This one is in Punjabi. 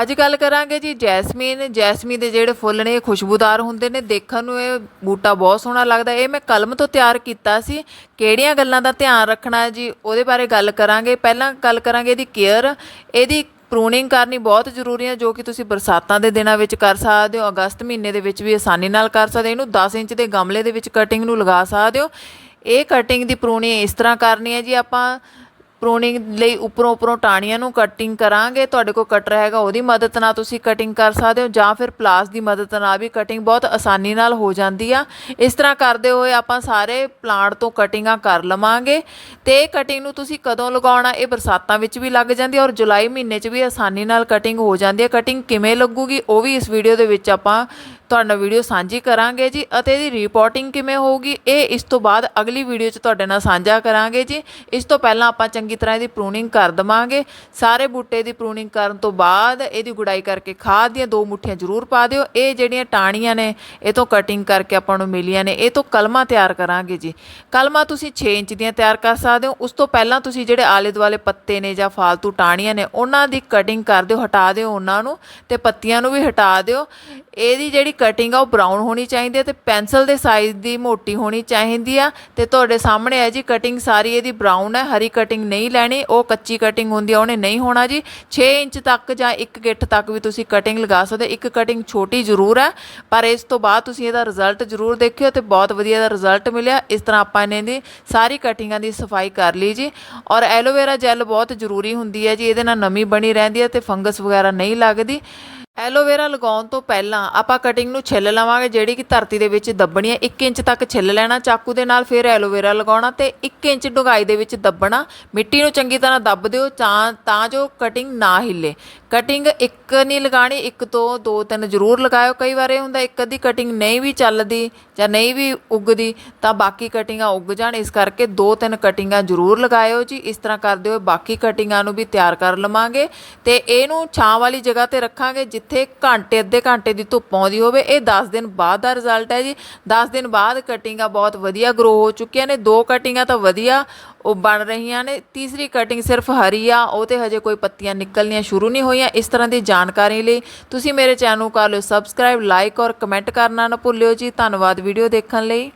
ਅੱਜ ਗੱਲ ਕਰਾਂਗੇ ਜੀ ਜੈਸਮੀਨ ਜੈਸਮੀਨ ਦੇ ਜਿਹੜੇ ਫੁੱਲ ਨੇ, ਇਹ ਖੁਸ਼ਬੂਦਾਰ ਹੁੰਦੇ ਨੇ, ਦੇਖਣ ਨੂੰ ਇਹ ਬੂਟਾ ਬਹੁਤ ਸੋਹਣਾ ਲੱਗਦਾ। ਇਹ ਮੈਂ ਕਲਮ ਤੋਂ ਤਿਆਰ ਕੀਤਾ ਸੀ। ਕਿਹੜੀਆਂ ਗੱਲਾਂ ਦਾ ਧਿਆਨ ਰੱਖਣਾ ਹੈ ਜੀ, ਉਹਦੇ ਬਾਰੇ ਗੱਲ ਕਰਾਂਗੇ। ਪਹਿਲਾਂ ਗੱਲ ਕਰਾਂਗੇ ਇਹਦੀ ਕੇਅਰ। ਇਹਦੀ ਪ੍ਰੂਨਿੰਗ ਕਰਨੀ ਬਹੁਤ ਜ਼ਰੂਰੀ ਹੈ ਜੋ ਕਿ ਤੁਸੀਂ ਬਰਸਾਤਾਂ ਦੇ ਦਿਨਾਂ ਵਿੱਚ ਕਰ ਸਕਦੇ ਹੋ, ਅਗਸਤ ਮਹੀਨੇ ਦੇ ਵਿੱਚ ਵੀ ਆਸਾਨੀ ਨਾਲ ਕਰ ਸਕਦੇ ਇਹਨੂੰ 10 ਇੰਚ ਦੇ ਗਮਲੇ ਦੇ ਵਿੱਚ ਕਟਿੰਗ ਨੂੰ ਲਗਾ ਸਕਦੇ ਹੋ। ਇਹ ਕਟਿੰਗ ਦੀ ਪ੍ਰੂਨਿੰਗ ਇਸ ਤਰ੍ਹਾਂ ਕਰਨੀ ਹੈ ਜੀ, ਆਪਾਂ ਪ੍ਰੂਨਿੰਗ ਲਈ, ਉੱਪਰੋਂ ਉੱਪਰੋਂ ਟਾਹਣੀਆਂ ਨੂੰ ਕਟਿੰਗ ਕਰਾਂਗੇ, ਤੁਹਾਡੇ ਕੋਲ ਕਟਰ ਹੈਗਾ, ਉਹਦੀ ਮਦਦ ਨਾਲ ਤੁਸੀਂ ਕਟਿੰਗ ਕਰ ਸਕਦੇ ਹੋ, ਜਾਂ ਫਿਰ ਪਲਾਸ ਦੀ ਮਦਦ ਨਾਲ ਵੀ ਕਟਿੰਗ ਬਹੁਤ ਆਸਾਨੀ ਨਾਲ ਹੋ ਜਾਂਦੀ ਆ। ਇਸ ਤਰ੍ਹਾਂ ਕਰਦੇ ਹੋਏ ਆਪਾਂ ਸਾਰੇ ਪਲਾਂਟ ਤੋਂ ਕਟਿੰਗਾਂ ਕਰ ਲਵਾਂਗੇ, ਤੇ ਇਹ ਕਟਿੰਗ ਨੂੰ ਤੁਸੀਂ ਕਦੋਂ ਲਗਾਉਣਾ, ਇਹ ਬਰਸਾਤਾਂ ਵਿੱਚ ਵੀ ਲੱਗ ਜਾਂਦੀ ਹੈ ਔਰ ਜੁਲਾਈ ਮਹੀਨੇ 'ਚ ਵੀ ਆਸਾਨੀ ਨਾਲ ਕਟਿੰਗ ਹੋ ਜਾਂਦੀ ਹੈ ਕਟਿੰਗ ਕਿਵੇਂ ਲੱਗੂਗੀ, ਉਹ ਵੀ ਇਸ ਵੀਡੀਓ ਦੇ ਵਿੱਚ ਆਪਾਂ ਤੁਹਾਡੇ ਵੀਡੀਓ ਸਾਂਝੀ ਕਰਾਂਗੇ ਜੀ, ਅਤੇ ਇਹਦੀ ਰਿਪੋਰਟਿੰਗ ਕਿਵੇਂ ਹੋਊਗੀ, ਇਹ ਇਸ ਤੋਂ ਬਾਅਦ ਅਗਲੀ ਵੀਡੀਓ 'ਚ ਤੁਹਾਡੇ ਨਾਲ ਸਾਂਝਾ ਕਰਾਂਗੇ ਜੀ। ਇਸ ਤੋਂ ਪਹਿਲਾਂ ਆਪਾਂ ਚੰਗੀ ਤਰ੍ਹਾਂ ਇਹਦੀ ਪ੍ਰੂਨਿੰਗ ਕਰ ਦਵਾਂਗੇ। ਸਾਰੇ ਬੂਟੇ ਦੀ ਪ੍ਰੂਨਿੰਗ ਕਰਨ ਤੋਂ ਬਾਅਦ ਇਹਦੀ ਗੁਡਾਈ ਕਰਕੇ ਖਾਦ ਦੀਆਂ ਦੋ ਮੁੱਠੀਆਂ ਜ਼ਰੂਰ ਪਾ ਦਿਓ। ਇਹ ਜਿਹੜੀਆਂ ਟਾਹਣੀਆਂ ਨੇ, ਇਹ ਤੋਂ ਕਟਿੰਗ ਕਰਕੇ ਆਪਾਂ ਨੂੰ ਮਿਲੀਆਂ ਨੇ, ਇਹ ਤੋਂ ਕਲਮਾਂ ਤਿਆਰ ਕਰਾਂਗੇ ਜੀ। ਕਲਮਾਂ ਤੁਸੀਂ 6 ਇੰਚ ਦੀਆਂ ਤਿਆਰ ਕਰ ਸਕਦੇ ਹੋ। ਉਸ ਤੋਂ ਪਹਿਲਾਂ ਤੁਸੀਂ ਜਿਹੜੇ ਆਲੇ ਦੁਆਲੇ ਪੱਤੇ ਨੇ ਜਾਂ ਫਾਲਤੂ ਟਾਹਣੀਆਂ ਨੇ, ਉਹਨਾਂ ਦੀ ਕਟਿੰਗ ਕਰ ਦਿਓ, ਹਟਾ ਦਿਓ ਉਹਨਾਂ ਨੂੰ ਤੇ ਪੱਤੀਆਂ ਨੂੰ ਵੀ ਹਟਾ ਦਿਓ। ਇਹਦੀ ਜਿਹੜੀ ਕਟਿੰਗ ਆ, ਉਹ ਬਰਾਊਨ ਹੋਣੀ ਚਾਹੀਦੀ ਹੈ ਤੇ ਪੈਨਸਲ ਦੇ ਸਾਈਜ਼ ਦੀ ਮੋਟੀ ਹੋਣੀ ਚਾਹੀਦੀ ਆ ਤੇ ਤੁਹਾਡੇ ਸਾਹਮਣੇ ਹੈ ਜੀ ਕਟਿੰਗ ਸਾਰੀ ਇਹਦੀ ਬਰਾਊਨ ਹੈ ਹਰੀ ਕਟਿੰਗ ਨਹੀਂ ਨਹੀਂ ਲੈਣੀ, ਉਹ ਕੱਚੀ ਕਟਿੰਗ ਹੁੰਦੀ ਆ, ਉਹਨੇ ਨਹੀਂ ਹੋਣਾ ਜੀ। 6 ਇੰਚ ਤੱਕ ਜਾਂ 1 ਗਿੱਠ ਤੱਕ ਵੀ ਤੁਸੀਂ ਕਟਿੰਗ ਲਗਾ ਸਕਦੇ, ਇੱਕ ਕਟਿੰਗ ਛੋਟੀ ਜ਼ਰੂਰ ਹੈ ਪਰ ਇਸ ਤੋਂ ਬਾਅਦ ਤੁਸੀਂ ਇਹਦਾ ਰਿਜ਼ਲਟ ਜ਼ਰੂਰ ਦੇਖਿਓ ਤੇ ਬਹੁਤ ਵਧੀਆ ਦਾ ਰਿਜ਼ਲਟ ਮਿਲਿਆ। ਇਸ ਤਰ੍ਹਾਂ ਆਪਾਂ ਇਹਨੇ ਦੀ ਸਾਰੀ ਕਟਿੰਗਾਂ ਦੀ ਸਫ਼ਾਈ ਕਰ ਲਈ ਜੀ। ਔਰ ਐਲੋਵੇਰਾ ਜੈਲ ਬਹੁਤ ਜ਼ਰੂਰੀ ਹੁੰਦੀ ਹੈ ਜੀ, ਇਹਦੇ ਨਾਲ ਨਮੀ ਬਣੀ ਰਹਿੰਦੀ ਹੈ ਤੇ ਫੰਗਸ ਵਗੈਰਾ ਨਹੀਂ ਲੱਗਦੀ। ਐਲੋਵੇਰਾ ਲਗਾਉਣ ਤੋਂ ਪਹਿਲਾਂ ਆਪਾਂ ਕਟਿੰਗ ਨੂੰ ਛਿੱਲ ਲਵਾਂਗੇ, ਜਿਹੜੀ ਕਿ ਧਰਤੀ ਦੇ ਵਿੱਚ ਦੱਬਣੀ ਹੈ। 1 ਇੰਚ ਤੱਕ ਛਿੱਲ ਲੈਣਾ ਚਾਕੂ ਦੇ ਨਾਲ, ਫਿਰ ਐਲੋਵੇਰਾ ਲਗਾਉਣਾ ਤੇ 1 ਇੰਚ ਡੂੰਘਾਈ ਦੇ ਵਿੱਚ ਦੱਬਣਾ। ਮਿੱਟੀ ਨੂੰ ਚੰਗੀ ਤਰ੍ਹਾਂ ਦੱਬ ਦਿਓ ਤਾਂ ਤਾਂ ਜੋ ਕਟਿੰਗ ਨਾ ਹਿੱਲੇ। ਕਟਿੰਗ ਇੱਕ ਨਹੀਂ ਲਗਾਣੀ ਇੱਕ ਤੋਂ ਦੋ ਤਿੰਨ ਜ਼ਰੂਰ ਲਗਾਇਓ। ਕਈ ਵਾਰ ਇਹ ਹੁੰਦਾ, ਇੱਕ ਅੱਧੀ ਕਟਿੰਗ ਨਹੀਂ ਵੀ ਚੱਲਦੀ ਜਾਂ ਨਹੀਂ ਵੀ ਉੱਗਦੀ, ਤਾਂ ਬਾਕੀ ਕਟਿੰਗਾਂ ਉੱਗ ਜਾਣ। ਇਸ ਕਰਕੇ ਦੋ ਤਿੰਨ ਕਟਿੰਗਾਂ ਜ਼ਰੂਰ ਲਗਾਇਓ ਜੀ। ਇਸ ਤਰ੍ਹਾਂ ਕਰਦੇ ਹੋਏ ਬਾਕੀ ਕਟਿੰਗਾਂ ਨੂੰ ਵੀ ਤਿਆਰ ਕਰ ਲਵਾਂਗੇ ਤੇ ਇਹਨੂੰ ਛਾਂ ਵਾਲੀ ਜਗ੍ਹਾ ਤੇ ਰੱਖਾਂਗੇ ਜਿੱਥੇ ਘੰਟੇ, ਅੱਧੇ ਘੰਟੇ ਦੀ ਧੁੱਪ ਆਉਂਦੀ ਹੋਵੇ, ਇਹ 10 ਦਿਨ ਬਾਅਦ ਦਾ ਰਿਜ਼ਲਟ ਹੈ ਜੀ। 10 ਦਿਨ ਬਾਅਦ ਕਟਿੰਗਾਂ ਬਹੁਤ ਵਧੀਆ ਗਰੋ ਹੋ ਚੁੱਕੀਆਂ ਨੇ। ਦੋ ਕਟਿੰਗਾਂ ਤਾਂ ਵਧੀਆ ਉਹ ਬਣ ਰਹੀਆਂ ਨੇ। ਤੀਸਰੀ ਕਟਿੰਗ ਸਿਰਫ ਹਰੀ ਆ, ਉਹ ਤੇ ਹਜੇ ਕੋਈ ਪੱਤੀਆਂ ਨਿਕਲਣੀਆਂ ਸ਼ੁਰੂ ਨਹੀਂ ਹੋਈਆਂ। ਇਸ ਤਰ੍ਹਾਂ ਦੀ ਜਾਣਕਾਰੀ ਲਈ ਤੁਸੀਂ ਮੇਰੇ ਚੈਨਲ ਨੂੰ ਕਰ ਲਿਓ ਸਬਸਕ੍ਰਾਈਬ ਲਾਈਕ ਔਰ ਕਮੈਂਟ ਕਰਨਾ ਨਾ ਭੁੱਲਿਓ ਜੀ। ਧੰਨਵਾਦ ਵੀਡੀਓ ਦੇਖਣ ਲਈ।